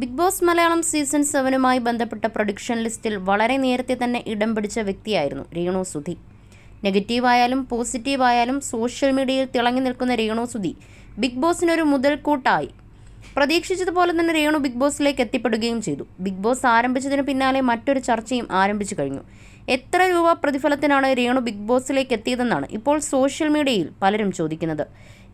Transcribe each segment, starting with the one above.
Big Boss Malayalam season സെവനുമായി ബന്ധപ്പെട്ട prediction ലിസ്റ്റിൽ വളരെ നേരത്തെ തന്നെ ഇടം പിടിച്ച വ്യക്തിയായിരുന്നു രേണു സുധി. നെഗറ്റീവായാലും പോസിറ്റീവായാലും സോഷ്യൽ മീഡിയയിൽ തിളങ്ങി നിൽക്കുന്ന രേണു സുധി ബിഗ് ബോസിനൊരു മുതൽക്കൂട്ടായി. പ്രതീക്ഷിച്ചതുപോലെ തന്നെ രേണു ബിഗ് ബോസിലേക്ക് എത്തിപ്പെടുകയും ചെയ്തു. ബിഗ് ബോസ് ആരംഭിച്ചതിന് പിന്നാലെ മറ്റൊരു ചർച്ചയും ആരംഭിച്ചു കഴിഞ്ഞു. എത്ര രൂപ പ്രതിഫലത്തിനാണ് രേണു ബിഗ് ബോസിലേക്ക് എത്തിയതെന്നാണ് ഇപ്പോൾ സോഷ്യൽ മീഡിയയിൽ പലരും ചോദിക്കുന്നത്.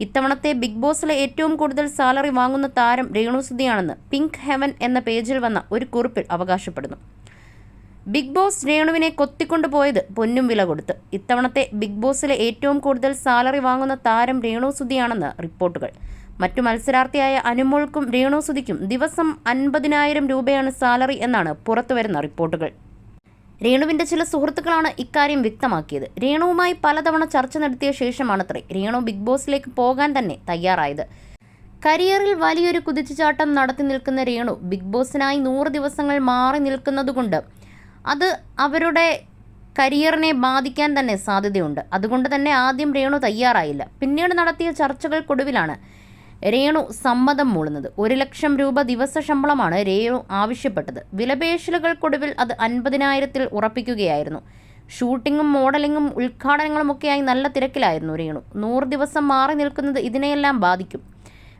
ഇത്തവണത്തെ ബിഗ് ബോസിലെ ഏറ്റവും കൂടുതൽ സാലറി വാങ്ങുന്ന താരം രേണു സുധിയാണെന്ന് പിങ്ക് ഹെവൻ എന്ന പേജിൽ വന്ന ഒരു കുറിപ്പിൽ അവകാശപ്പെടുന്നു. ബിഗ് ബോസ് രേണുവിനെ കൊത്തിക്കൊണ്ടുപോയത് പൊന്നും വില കൊടുത്ത്. ഇത്തവണത്തെ ബിഗ് ബോസിലെ ഏറ്റവും കൂടുതൽ സാലറി വാങ്ങുന്ന താരം രേണു സുധിയാണെന്ന് റിപ്പോർട്ടുകൾ. മറ്റു മത്സരാർത്ഥിയായ അനുമോൾക്കും രേണു സുധിക്കും ദിവസം അൻപതിനായിരം രൂപയാണ് സാലറി എന്നാണ് പുറത്തുവരുന്ന റിപ്പോർട്ടുകൾ. രേണുവിന്റെ ചില സുഹൃത്തുക്കളാണ് ഇക്കാര്യം വ്യക്തമാക്കിയത്. രേണുവുമായി പലതവണ ചർച്ച നടത്തിയ ശേഷമാണത്രേ രേണു ബിഗ് ബോസിലേക്ക് പോകാൻ തന്നെ തയ്യാറായത്. കരിയറിൽ വലിയൊരു കുതിച്ചുചാട്ടം നടത്തി നിൽക്കുന്ന രേണു ബിഗ് ബോസിനായി നൂറ് ദിവസങ്ങൾ മാറി നിൽക്കുന്നതുകൊണ്ട് അത് അവരുടെ കരിയറിനെ ബാധിക്കാൻ തന്നെ സാധ്യതയുണ്ട്. അതുകൊണ്ട് തന്നെ ആദ്യം രേണു തയ്യാറായില്ല. പിന്നീട് നടത്തിയ ചർച്ചകൾക്കൊടുവിലാണ് രേണു സമ്മതം മൂളുന്നത്. ഒരു ലക്ഷം രൂപ ദിവസ ശമ്പളമാണ് രേണു ആവശ്യപ്പെട്ടത്. വിലപേശലുകൾക്കൊടുവിൽ അത് അൻപതിനായിരത്തിൽ ഉറപ്പിക്കുകയായിരുന്നു. ഷൂട്ടിങ്ങും മോഡലിങ്ങും ഉദ്ഘാടനങ്ങളുമൊക്കെയായി നല്ല തിരക്കിലായിരുന്നു രേണു. നൂറ് ദിവസം മാറി നിൽക്കുന്നത് ഇതിനെയെല്ലാം ബാധിക്കും.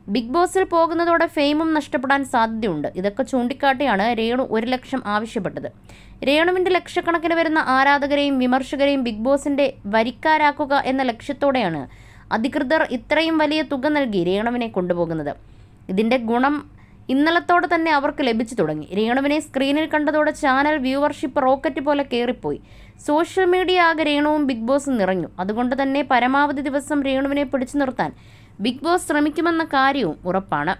ബിഗ് ബോസിൽ പോകുന്നതോടെ ഫെയിമും നഷ്ടപ്പെടാൻ സാധ്യതയുണ്ട്. ഇതൊക്കെ ചൂണ്ടിക്കാട്ടിയാണ് രേണു ഒരു ലക്ഷം ആവശ്യപ്പെട്ടത്. രേണുവിന്റെ ലക്ഷക്കണക്കിന് വരുന്ന ആരാധകരെയും വിമർശകരെയും ബിഗ് ബോസിന്റെ വരിക്കാരാക്കുക എന്ന ലക്ഷ്യത്തോടെയാണ് അധികൃതർ ഇത്രയും വലിയ തുക നൽകി രേണുവിനെ കൊണ്ടുപോകുന്നത്. ഇതിന്റെ ഗുണം ഇന്നലത്തോടെ തന്നെ അവർക്ക് ലഭിച്ചു തുടങ്ങി. രേണുവിനെ സ്ക്രീനിൽ കണ്ടതോടെ ചാനൽ വ്യൂവർഷിപ്പ് റോക്കറ്റ് പോലെ കയറിപ്പോയി സോഷ്യൽ മീഡിയ ആകെ രേണുവും ബിഗ് ബോസും നിറഞ്ഞു. അതുകൊണ്ട് തന്നെ പരമാവധി ദിവസം രേണുവിനെ പിടിച്ചു നിർത്താൻ ബിഗ് ബോസ് ശ്രമിക്കുമെന്ന കാര്യവും ഉറപ്പാണ്.